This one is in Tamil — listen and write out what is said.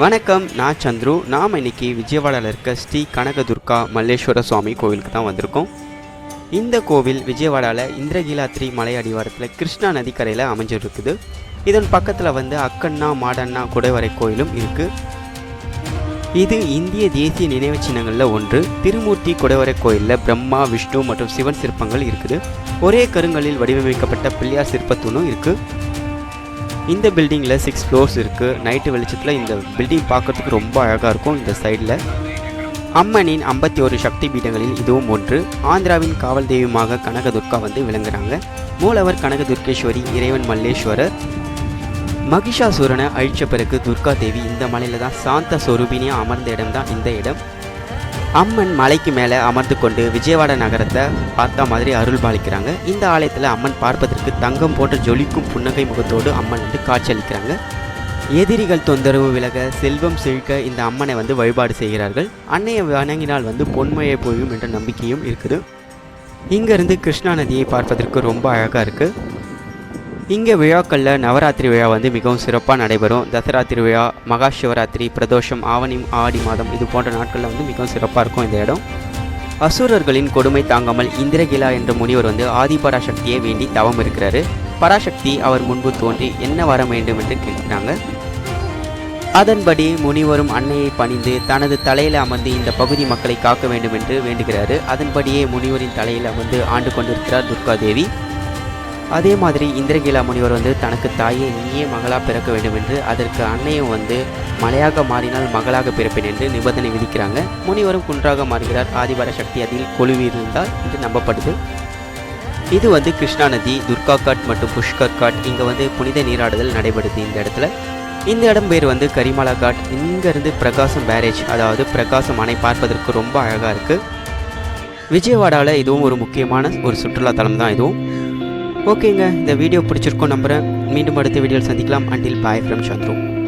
வணக்கம் நான் சந்துரு. நாம் இன்னைக்கு விஜயவாடாவில் இருக்க ஸ்ரீ கனகதுர்கா மல்லேஸ்வர சுவாமி கோவிலுக்கு தான் வந்திருக்கோம். இந்த கோவில் விஜயவாடாவில் இந்திரகீலாத்ரி மலை அடிவாரத்தில் கிருஷ்ணா நதிக்கரையில் அமைஞ்சிருக்குது. இதன் பக்கத்தில் வந்து அக்கண்ணா மாடண்ணா குடைவரை கோயிலும் இருக்குது இது இந்திய தேசிய நினைவு சின்னங்களில் ஒன்று. திருமூர்த்தி குடைவரை கோயிலில் பிரம்மா விஷ்ணு மற்றும் சிவன் சிற்பங்கள் இருக்குது. ஒரே கருங்கலில் வடிவமைக்கப்பட்ட பிள்ளையார் சிற்பத்தூணும் இருக்குது இந்த பில்டிங்கில் சிக்ஸ் ஃப்ளோர்ஸ் இருக்குது நைட்டு வெளிச்சத்தில் இந்த பில்டிங் பார்க்கறதுக்கு ரொம்ப அழகாக இருக்கும் இந்த சைடில் அம்மனின் ஐம்பத்தி ஒரு சக்தி பீடங்களில் இதுவும் ஒன்று. ஆந்திராவின் காவல் தெய்வமாக கனகதுர்கா வந்து விளங்குறாங்க. மூலவர் கனகதுர்கேஸ்வரி இறைவன் மல்லேஸ்வரர். மகிஷாசுரனை அழிச்ச பிறகு துர்கா தேவி இந்த மலையில் தான் சாந்த சொரூபினியாக அமர்ந்த இடம் தான் இந்த இடம். அம்மன் மலைக்கு மேலே அமர்ந்து கொண்டு விஜயவாடா நகரத்தை பார்த்தா மாதிரி அருள் பாலிக்கிறாங்க. இந்த ஆலயத்தில் அம்மன் பார்ப்பதற்கு தங்கம் போன்ற ஜொலிக்கும் புன்னகை முகத்தோடு அம்மன் வந்து காட்சியளிக்கிறாங்க. எதிரிகள் தொந்தரவு விலக செல்வம் செழிக்க இந்த அம்மனை வந்து வழிபாடு செய்கிறார்கள். அன்னையை வணங்கினால் வந்து பொன்மையை பொழியும் என்ற நம்பிக்கையும் இருக்குது. இங்கேருந்து கிருஷ்ணா நதியை பார்ப்பதற்கு ரொம்ப அழகாக இருக்குது இங்கே விழாக்களில் நவராத்திரி விழா வந்து மிகவும் சிறப்பாக நடைபெறும். தசரா திருவிழா மகா சிவராத்திரி பிரதோஷம் ஆவணி ஆடி மாதம் இது போன்ற நாட்களில் வந்து மிகவும் சிறப்பாக இருக்கும் இந்த இடம். அசுரர்களின் கொடுமை தாங்காமல் இந்திரகிலா என்ற முனிவர் வந்து ஆதிபராசக்தியை வேண்டி தவம் இருக்கிறாரு. பராசக்தி அவர் முன்பு தோன்றி என்ன வர வேண்டும் என்று கேட்கிறாங்க. அதன்படி முனிவரும் அன்னையை பணிந்து தனது தலையில் அமர்ந்து இந்த பகுதி மக்களை காக்க வேண்டும் என்று வேண்டுகிறாரு. அதன்படியே முனிவரின் தலையில் அமர்ந்து ஆண்டு கொண்டிருக்கிறார் துர்கா தேவி அதே மாதிரி இந்திரகீலா முனிவர் வந்து தனக்கு தாயை நீயே மகளாக பிறக்க வேண்டும் என்று அதற்கு அன்னையும் வந்து மலையாக மாறினால் மகளாக பிறப்பேன் என்று நிபந்தனை விதிக்கிறாங்க. முனிவரும் குன்றாக மாறுகிறார். ஆதிபர சக்தி அதில் கொழுவியிருந்தால் என்று நம்பப்படுது. இது வந்து கிருஷ்ணா நதி துர்கா காட் மற்றும் புஷ்கர் காட். இங்கே வந்து புனித நீராடுதல் நடைபெறுது இந்த இடத்துல. இந்த இடம் பேர் வந்து கரிமலா காட். இங்கேருந்து பிரகாசம் பேரேஜ் அதாவது பிரகாசம் அணை பார்ப்பதற்கு ரொம்ப அழகாக இருக்குது விஜயவாடாவில் இதுவும் ஒரு முக்கியமான ஒரு சுற்றுலா தலம் தான் இதுவும். ஓகேங்க இந்த வீடியோ பிடிச்சிருக்கோம் நம்புகிறேன் மீண்டும் அடுத்த வீடியோவில் சந்திக்கலாம். Until bye from Chandru